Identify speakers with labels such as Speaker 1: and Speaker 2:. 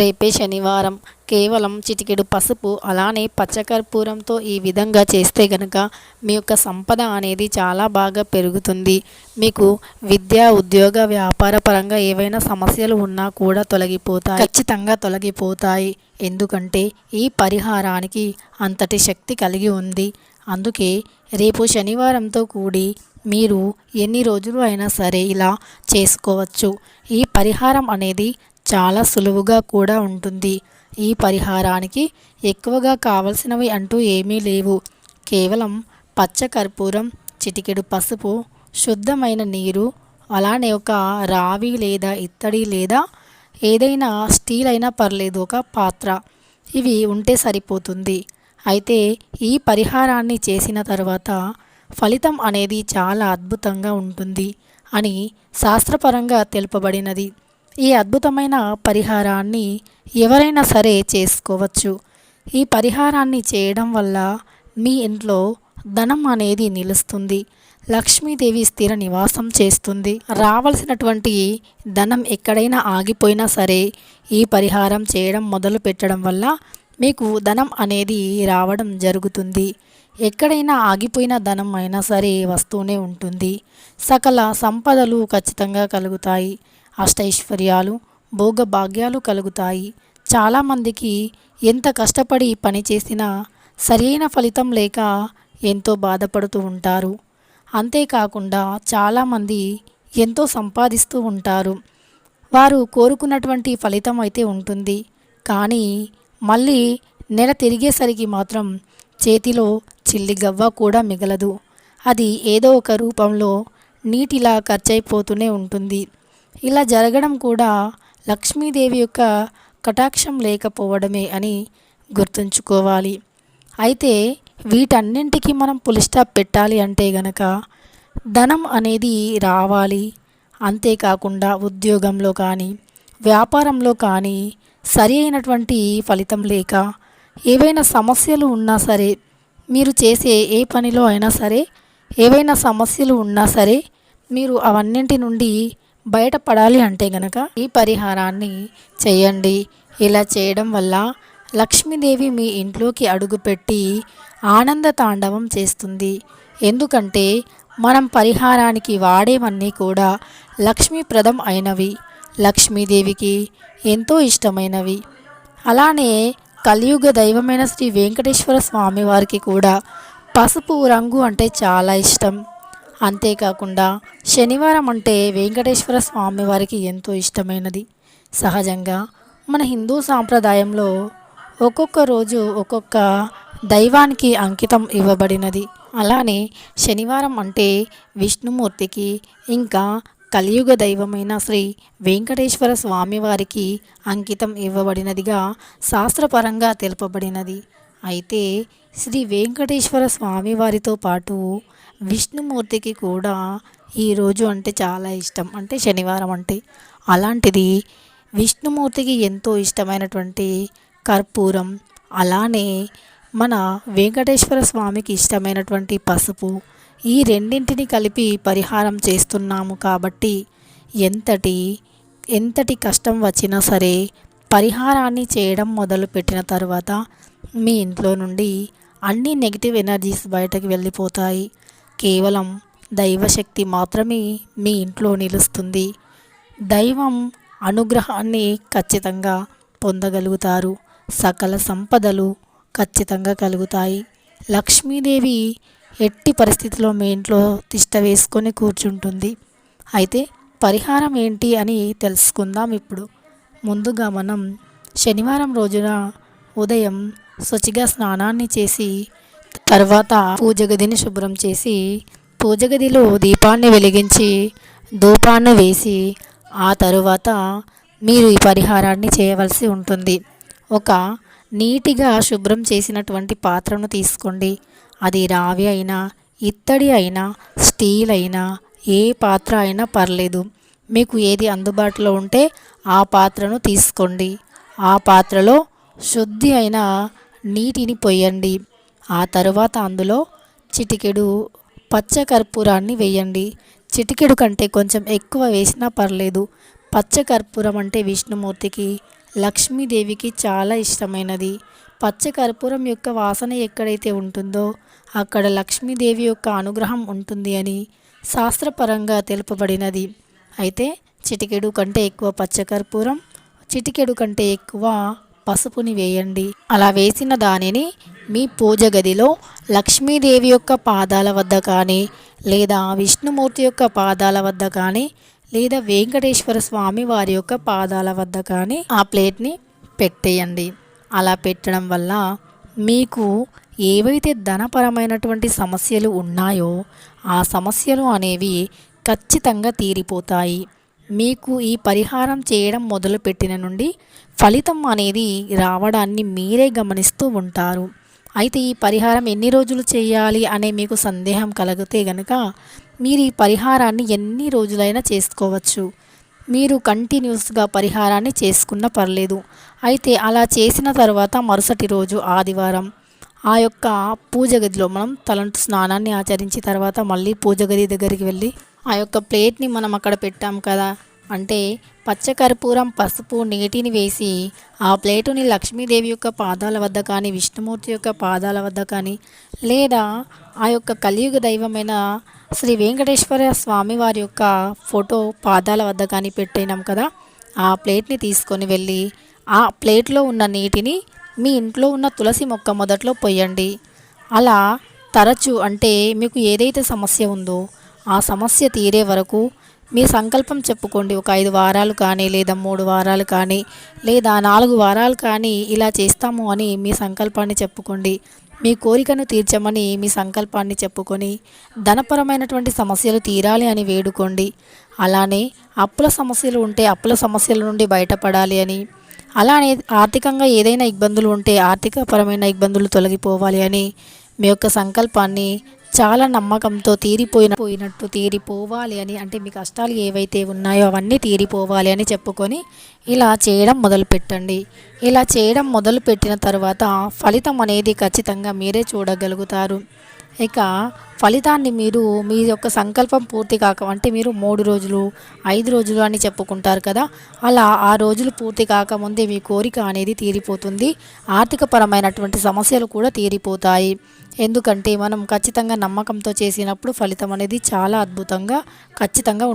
Speaker 1: రేపే శనివారం. కేవలం చిటికెడు పసుపు అలానే పచ్చకర్పూరంతో ఈ విధంగా చేస్తే గనక మీ యొక్క సంపద అనేది చాలా బాగా పెరుగుతుంది. మీకు విద్య ఉద్యోగ వ్యాపార పరంగా ఏవైనా సమస్యలు ఉన్నా కూడా తొలగిపోతాయి. ఖచ్చితంగా తొలగిపోతాయి. ఎందుకంటే ఈ పరిహారానికి అంతటి శక్తి కలిగి ఉంది. అందుకే రేపు శనివారంతో కూడి మీరు ఎన్ని రోజులు అయినా సరే ఇలా చేసుకోవచ్చు. ఈ పరిహారం అనేది చాలా సులువుగా కూడా ఉంటుంది. ఈ పరిహారానికి ఎక్కువగా కావలసినవి అంటూ ఏమీ లేవు. కేవలం పచ్చ కర్పూరం చిటికెడు పసుపు శుద్ధమైన నీరు అలానే ఒక రావి లేదా ఇత్తడి లేదా ఏదైనా స్టీల్ అయినా పర్లేదు ఒక పాత్ర. ఇవి ఉంటే సరిపోతుంది. అయితే ఈ పరిహారాన్ని చేసిన తర్వాత ఫలితం అనేది చాలా అద్భుతంగా ఉంటుంది అని శాస్త్రపరంగా తెలుపబడినది. ఈ అద్భుతమైన పరిహారాన్ని ఎవరైనా సరే చేసుకోవచ్చు. ఈ పరిహారాన్ని చేయడం వల్ల మీ ఇంట్లో ధనం అనేది నిలుస్తుంది. లక్ష్మీదేవి స్థిర నివాసం చేస్తుంది. రావాల్సినటువంటి ధనం ఎక్కడైనా ఆగిపోయినా సరే ఈ పరిహారం చేయడం మొదలు పెట్టడం వల్ల మీకు ధనం అనేది రావడం జరుగుతుంది. ఎక్కడైనా ఆగిపోయిన ధనం అయినా సరే వస్తూనే ఉంటుంది. సకల సంపదలు ఖచ్చితంగా కలుగుతాయి. అష్టైశ్వర్యాలు భోగభాగ్యాలు కలుగుతాయి. చాలామందికి ఎంత కష్టపడి పని చేసినా సరైన ఫలితం లేక ఎంతో బాధపడుతూ ఉంటారు. అంతేకాకుండా చాలామంది ఎంతో సంపాదిస్తూ ఉంటారు. వారు కోరుకున్నటువంటి ఫలితం అయితే ఉంటుంది. కానీ మళ్ళీ నెల తిరిగేసరికి మాత్రం చేతిలో చిల్లి గవ్వ కూడా మిగలదు. అది ఏదో ఒక రూపంలో నీటిలా ఖర్చయిపోతూనే ఉంటుంది. ఇలా జరగడం కూడా లక్ష్మీదేవి యొక్క కటాక్షం లేకపోవడమే అని గుర్తుంచుకోవాలి. అయితే వీటన్నింటికి మనం పులి స్టాప్ పెట్టాలి అంటే గనక ధనం అనేది రావాలి. అంతేకాకుండా ఉద్యోగంలో కానీ వ్యాపారంలో కానీ సరి అయినటువంటి ఫలితం లేక ఏవైనా సమస్యలు ఉన్నా సరే మీరు చేసే ఏ పనిలో అయినా సరే ఏవైనా సమస్యలు ఉన్నా సరే మీరు అవన్నింటి నుండి బయటపడాలి అంటే గనక ఈ పరిహారాన్ని చేయండి. ఇలా చేయడం వల్ల లక్ష్మీదేవి మీ ఇంట్లోకి అడుగుపెట్టి ఆనంద తాండవం చేస్తుంది. ఎందుకంటే మనం పరిహారానికి వాడేవన్నీ కూడా లక్ష్మీప్రదం అయినవి లక్ష్మీదేవికి ఎంతో ఇష్టమైనవి. అలానే కలియుగ దైవమైన శ్రీ వెంకటేశ్వర స్వామి వారికి కూడా పసుపు రంగు అంటే చాలా ఇష్టం. అంతేకాకుండా శనివారం అంటే వెంకటేశ్వర స్వామి వారికి ఎంతో ఇష్టమైనది. సహజంగా మన హిందూ సాంప్రదాయంలో ఒక్కొక్క రోజు ఒక్కొక్క దైవానికి అంకితం ఇవ్వబడినది. అలానే శనివారం అంటే విష్ణుమూర్తికి ఇంకా కలియుగ దైవమైన శ్రీ వెంకటేశ్వర స్వామివారికి అంకితం ఇవ్వబడినదిగా శాస్త్రపరంగా తెలుపబడినది. అయితే శ్రీ వెంకటేశ్వర స్వామి వారితో పాటు విష్ణుమూర్తికి కూడా ఈరోజు అంటే చాలా ఇష్టం. అంటే శనివారం అంటే అలాంటిది విష్ణుమూర్తికి ఎంతో ఇష్టమైనటువంటి కర్పూరం అలానే మన వెంకటేశ్వర స్వామికి ఇష్టమైనటువంటి పసుపు ఈ రెండింటిని కలిపి పరిహారం చేస్తున్నాము కాబట్టి ఎంతటి ఎంతటి కష్టం వచ్చినా సరే పరిహారాన్ని చేయడం మొదలుపెట్టిన తర్వాత మీ ఇంట్లో నుండి అన్ని నెగిటివ్ ఎనర్జీస్ బయటకు వెళ్ళిపోతాయి. కేవలం దైవశక్తి మాత్రమే మీ ఇంట్లో నిలుస్తుంది. దైవం అనుగ్రహాన్ని ఖచ్చితంగా పొందగలుగుతారు. సకల సంపదలు ఖచ్చితంగా కలుగుతాయి. లక్ష్మీదేవి ఎట్టి పరిస్థితిలో మీ ఇంట్లో తిష్ట వేసుకొని కూర్చుంటుంది. అయితే పరిహారం ఏంటి అని తెలుసుకుందాం ఇప్పుడు. ముందుగా మనం శనివారం రోజున ఉదయం శుచిగా స్నానాన్ని చేసి తర్వాత పూజ గదిని శుభ్రం చేసి పూజ గదిలో దీపాన్ని వెలిగించి ధూపాన్ని వేసి ఆ తరువాత మీరు ఈ పరిహారాన్ని చేయవలసి ఉంటుంది. ఒక నీటిగా శుభ్రం చేసినటువంటి పాత్రను తీసుకోండి. అది రావి అయినా ఇత్తడి అయినా స్టీల్ అయినా ఏ పాత్ర అయినా పర్లేదు. మీకు ఏది అందుబాటులో ఉంటే ఆ పాత్రను తీసుకోండి. ఆ పాత్రలో శుద్ధి అయిన నీటిని పొయ్యండి ఆ తరువాత అందులో చిటికెడు పచ్చ కర్పూరాన్ని వేయండి. చిటికెడు కంటే కొంచెం ఎక్కువ వేసినా పర్లేదు. పచ్చ కర్పూరం అంటే విష్ణుమూర్తికి లక్ష్మీదేవికి చాలా ఇష్టమైనది. పచ్చ కర్పూరం యొక్క వాసన ఎక్కడైతే ఉంటుందో అక్కడ లక్ష్మీదేవి యొక్క అనుగ్రహం ఉంటుంది అని శాస్త్రపరంగా తెలుపబడినది. అయితే చిటికెడు కంటే ఎక్కువ పచ్చకర్పూరం చిటికెడు కంటే ఎక్కువ పసుపుని వేయండి. అలా వేసిన దానిని మీ పూజ గదిలో లక్ష్మీదేవి యొక్క పాదాల వద్ద కానీ లేదా విష్ణుమూర్తి యొక్క పాదాల వద్ద కానీ లేదా వెంకటేశ్వర స్వామి వారి యొక్క పాదాల వద్ద కానీ ఆ ప్లేట్ని పెట్టేయండి. అలా పెట్టడం వల్ల మీకు ఏవైతే ధనపరమైనటువంటి సమస్యలు ఉన్నాయో ఆ సమస్యలు అనేవి ఖచ్చితంగా తీరిపోతాయి. మీకు ఈ పరిహారం చేయడం మొదలుపెట్టిన నుండి ఫలితం అనేది రావడాన్ని మీరే గమనిస్తూ ఉంటారు. అయితే ఈ పరిహారం ఎన్ని రోజులు చేయాలి అనే మీకు సందేహం కలిగితే గనక మీరు ఈ పరిహారాన్ని ఎన్ని రోజులైనా చేసుకోవచ్చు. మీరు కంటిన్యూస్గా పరిహారాన్ని చేసుకున్న పర్లేదు. అయితే అలా చేసిన తర్వాత మరుసటి రోజు ఆదివారం ఆ యొక్క పూజ గదిలో మనం తలంటు స్నానాన్ని ఆచరించి తర్వాత మళ్ళీ పూజ గది దగ్గరికి వెళ్ళి ఆ యొక్క ప్లేట్ని మనం అక్కడ పెట్టాం కదా. అంటే పచ్చకర్పూరం పసుపు నీటిని వేసి ఆ ప్లేటుని లక్ష్మీదేవి యొక్క పాదాల వద్ద కానీ విష్ణుమూర్తి యొక్క పాదాల వద్ద కానీ లేదా ఆ యొక్క కలియుగ దైవమైన శ్రీ వెంకటేశ్వర స్వామి వారి యొక్క ఫోటో పాదాల వద్ద కానీ పెట్టినాం కదా ఆ ప్లేట్ని తీసుకొని వెళ్ళి ఆ ప్లేట్లో ఉన్న నీటిని మీ ఇంట్లో ఉన్న తులసి మొక్క మొదట్లో పొయ్యండి అలా తరచు అంటే మీకు ఏదైతే సమస్య ఉందో ఆ సమస్య తీరే వరకు మీ సంకల్పం చెప్పుకోండి. ఒక ఐదు వారాలు కానీ లేదా మూడు వారాలు కానీ లేదా నాలుగు వారాలు కానీ ఇలా చేస్తాము అని మీ సంకల్పాన్ని చెప్పుకోండి. మీ కోరికను తీర్చమని మీ సంకల్పాన్ని చెప్పుకొని ధనపరమైనటువంటి సమస్యలు తీరాలి అని వేడుకోండి. అలానే అప్పుల సమస్యలు ఉంటే అప్పుల సమస్యల నుండి బయటపడాలి అని అలానే ఆర్థికంగా ఏదైనా ఇబ్బందులు ఉంటే ఆర్థికపరమైన ఇబ్బందులు తొలగిపోవాలి అని మీ యొక్క సంకల్పాన్ని చాలా నమ్మకంతో తీరిపోయిన పోయినట్టు తీరిపోవాలి అని అంటే మీ కష్టాలు ఏవైతే ఉన్నాయో అవన్నీ తీరిపోవాలి అని చెప్పుకొని ఇలా చేయడం మొదలుపెట్టండి. ఇలా చేయడం మొదలుపెట్టిన తర్వాత ఫలితం అనేది ఖచ్చితంగా మీరే చూడగలుగుతారు. ఇక ఫలితాన్ని మీరు మీ యొక్క సంకల్పం పూర్తి కాక అంటే మీరు మూడు రోజులు ఐదు రోజులు అని చెప్పుకుంటారు కదా అలా ఆ రోజులు పూర్తి కాకముందే మీ కోరిక అనేది తీరిపోతుంది. ఆర్థికపరమైనటువంటి సమస్యలు కూడా తీరిపోతాయి. ఎందుకంటే మనం ఖచ్చితంగా నమ్మకంతో చేసినప్పుడు ఫలితం అనేది చాలా అద్భుతంగా ఖచ్చితంగా ఉంటుంది.